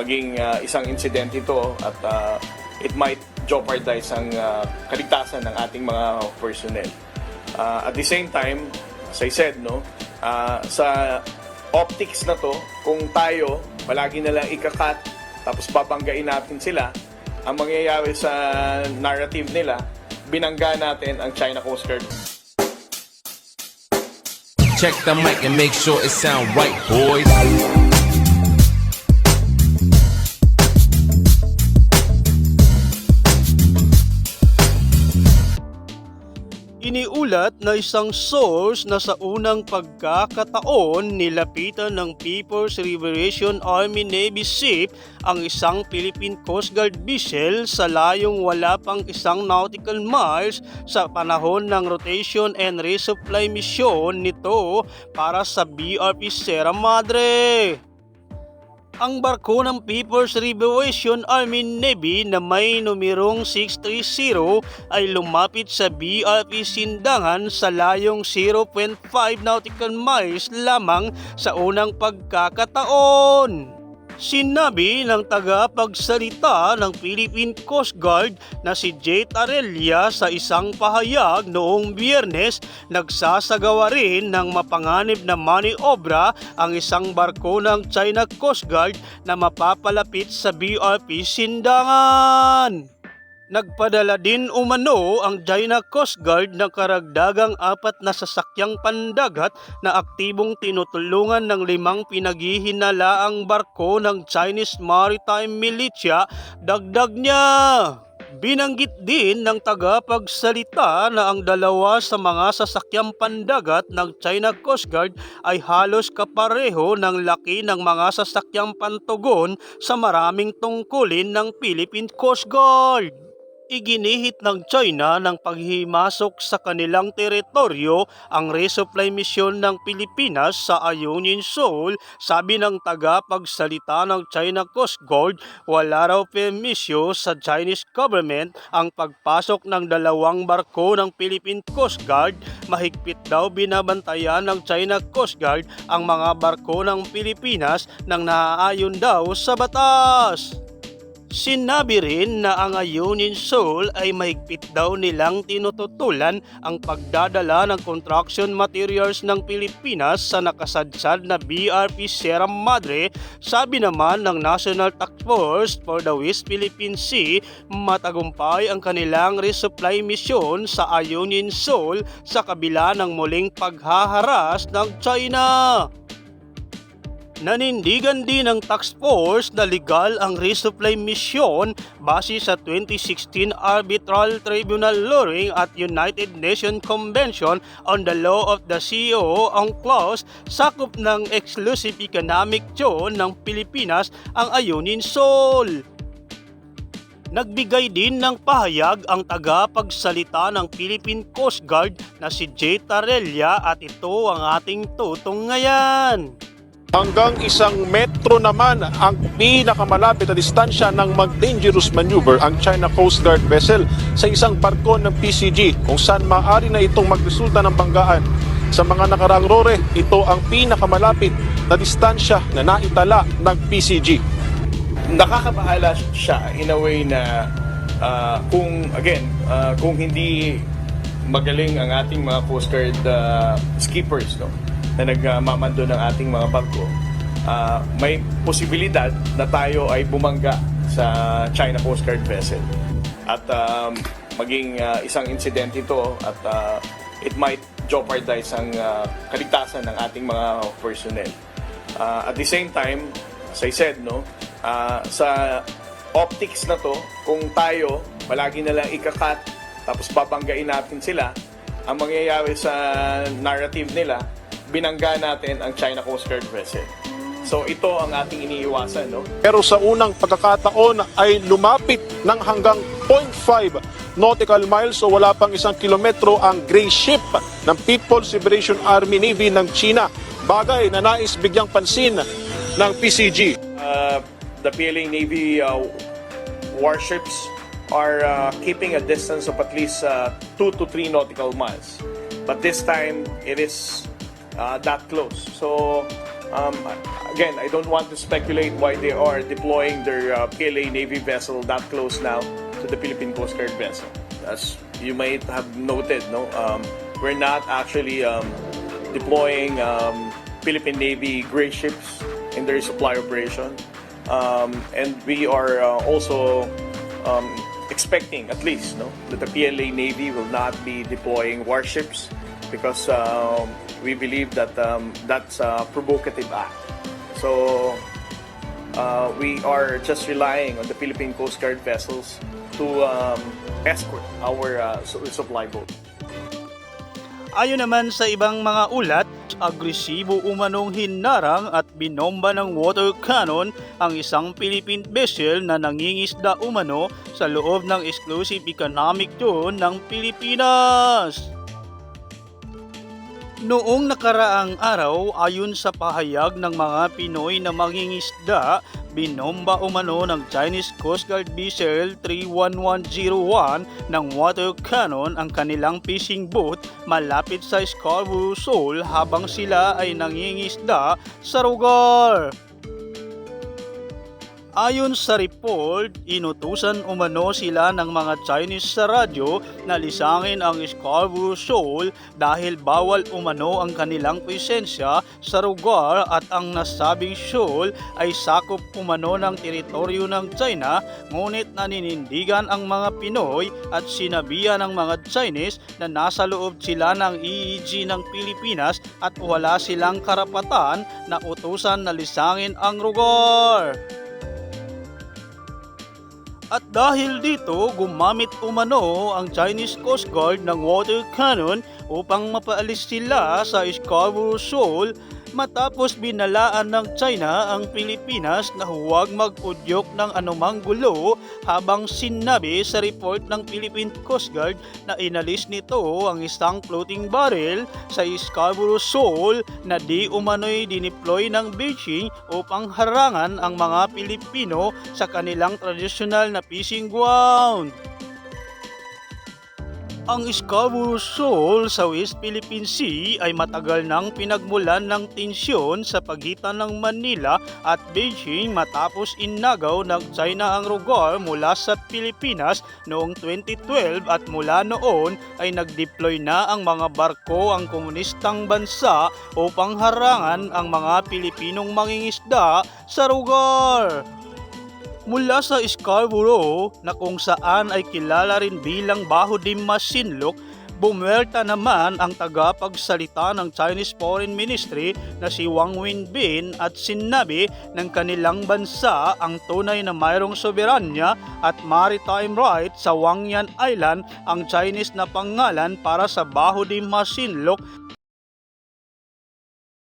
maging ah, isang incident ito at ah, it might jeopardize ang ah, kaligtasan ng ating mga personnel. Ah, at the same time, as I said, no, ah, sa optics na to, kung tayo palagi na lang ikakat tapos babanggain natin sila, ang mangyayari sa narrative nila, binangga natin ang China Coast Guard. Check the mic and make sure it sound right, boys. Iniulat na isang source na sa unang pagkakataon nilapitan ng People's Liberation Army Navy ship ang isang Philippine Coast Guard vessel sa layong wala pang isang nautical miles sa panahon ng rotation and resupply mission nito para sa BRP Sierra Madre. Ang barko ng People's Liberation Army Navy na may numerong 630 ay lumapit sa BRP Sindangan sa layong 0.5 nautical miles lamang sa unang pagkakataon. Sinabi ng tagapagsalita ng Philippine Coast Guard na si Jade Arelia sa isang pahayag noong biyernes nagsasagawa rin ng mapanganib na maniobra ang isang barko ng China Coast Guard na mapapalapit sa BRP Sindangan. Nagpadala din umano ang China Coast Guard ng karagdagang apat na sasakyang pandagat na aktibong tinutulungan ng limang pinaghihinalaang barko ng Chinese Maritime Militia, dagdag niya. Binanggit din ng tagapagsalita na ang dalawa sa mga sasakyang pandagat ng China Coast Guard ay halos kapareho ng laki ng mga sasakyang pantugon sa maraming tungkulin ng Philippine Coast Guard. Iginihit ng China ng paghimasok sa kanilang teritoryo ang resupply mission ng Pilipinas sa Ionian Shoal, sabi ng tagapagsalita ng China Coast Guard, wala raw permisyo sa Chinese government ang pagpasok ng dalawang barko ng Philippine Coast Guard. Mahigpit daw binabantayan ng China Coast Guard ang mga barko ng Pilipinas nang naaayon daw sa batas. Sinabi rin na ang Ionian Soul ay mahigpit daw nilang tinututulan ang pagdadala ng construction materials ng Pilipinas sa nakasadsad na BRP Sierra Madre. Sabi naman ng National Task Force for the West Philippine Sea, matagumpay ang kanilang resupply mission sa Ionian Soul sa kabila ng muling paghaharas ng China. Nanindigan din ng tax force na legal ang resupply mission base sa 2016 Arbitral Tribunal Luring at United Nations Convention on the Law of the CEO ang clause sakop ng exclusive economic zone ng Pilipinas ang Ayunin Sol. Nagbigay din ng pahayag ang tagapagsalita ng Philippine Coast Guard na si Jay Tarella at ito ang ating tutong ngayon. Hanggang isang metro naman ang pinakamalapit na distansya ng mag-dangerous maneuver ang China Coast Guard vessel sa isang barko ng PCG kung saan maaari na itong magresulta ng banggaan. Sa mga nakaraang rore, ito ang pinakamalapit na distansya na naitala ng PCG. nakakabahala siya in a way na ah, kung again ah, kung hindi magaling ang ating mga Coast Guard ah, skippers no na nagmamando ng ating mga barko ah, may posibilidad na tayo ay bumangga sa China Coast Guard vessel. At um, maging ah, isang incident ito at ah, it might jeopardize ang ah, kaligtasan ng ating mga personnel. Ah, at the same time as I said, no, ah, sa optics na to, kung tayo palagi na lang ikakat, tapos babanggain natin sila, ang mangyayari sa narrative nila, binangga natin ang China Coast Guard vessel. So ito ang ating iniiwasan, no? Pero sa unang pagkakataon ay lumapit ng hanggang 0.5 nautical miles o wala pang isang kilometro ang gray ship ng People's Liberation Army Navy ng China. Bagay na nais bigyang pansin ng PCG. uh, the PLA Navy uh, warships are uh, keeping a distance of at least uh, 2 to 3 nautical miles. But this time, it is uh, that close. So, Um, again, I don't want to speculate why they are deploying their uh, PLA Navy vessel that close now to the Philippine Coast Guard vessel. As you might have noted, no, um, we're not actually um, deploying um, Philippine Navy gray ships in their supply operation, um, and we are uh, also um, expecting, at least, no, that the PLA Navy will not be deploying warships because um, we believe that um, that's a provocative act. So uh, we are just relying on the Philippine Coast Guard vessels to um, escort our uh, su- supply boat. Ayon naman sa ibang mga ulat, agresibo umanong hinarang at binomba ng water cannon ang isang Philippine vessel na nangingisda umano sa loob ng exclusive economic zone ng Pilipinas. Noong nakaraang araw, ayon sa pahayag ng mga Pinoy na mangingisda, binomba umano ng Chinese Coast Guard vessel 31101 ng water cannon ang kanilang fishing boat malapit sa Scarborough Shoal habang sila ay nangingisda sa lugar. Ayon sa report, inutusan umano sila ng mga Chinese sa radyo na lisangin ang Scarborough Shoal dahil bawal umano ang kanilang presensya sa lugar at ang nasabing shoal ay sakop umano ng teritoryo ng China ngunit naninindigan ang mga Pinoy at sinabihan ng mga Chinese na nasa loob sila ng EEG ng Pilipinas at wala silang karapatan na utusan na lisangin ang lugar. At dahil dito, gumamit umano ang Chinese Coast Guard ng water cannon upang mapaalis sila sa Scarborough Shoal matapos binalaan ng China ang Pilipinas na huwag mag-udyok ng anumang gulo habang sinabi sa report ng Philippine Coast Guard na inalis nito ang isang floating barrel sa Scarborough Shoal na di umano'y dineploy ng Beijing upang harangan ang mga Pilipino sa kanilang tradisyonal na fishing ground. Ang Scarborough Shoal sa West Philippine Sea ay matagal nang pinagmulan ng tensyon sa pagitan ng Manila at Beijing matapos inagaw ng China ang lugar mula sa Pilipinas noong 2012 at mula noon ay nag-deploy na ang mga barko ang komunistang bansa upang harangan ang mga Pilipinong mangingisda sa lugar mula sa Scarborough na kung saan ay kilala rin bilang Baho de Masinloc, Bumelta naman ang tagapagsalita ng Chinese Foreign Ministry na si Wang Wenbin at sinabi ng kanilang bansa ang tunay na mayroong soberanya at maritime right sa Wangyan Island ang Chinese na pangalan para sa Baho de Masinloc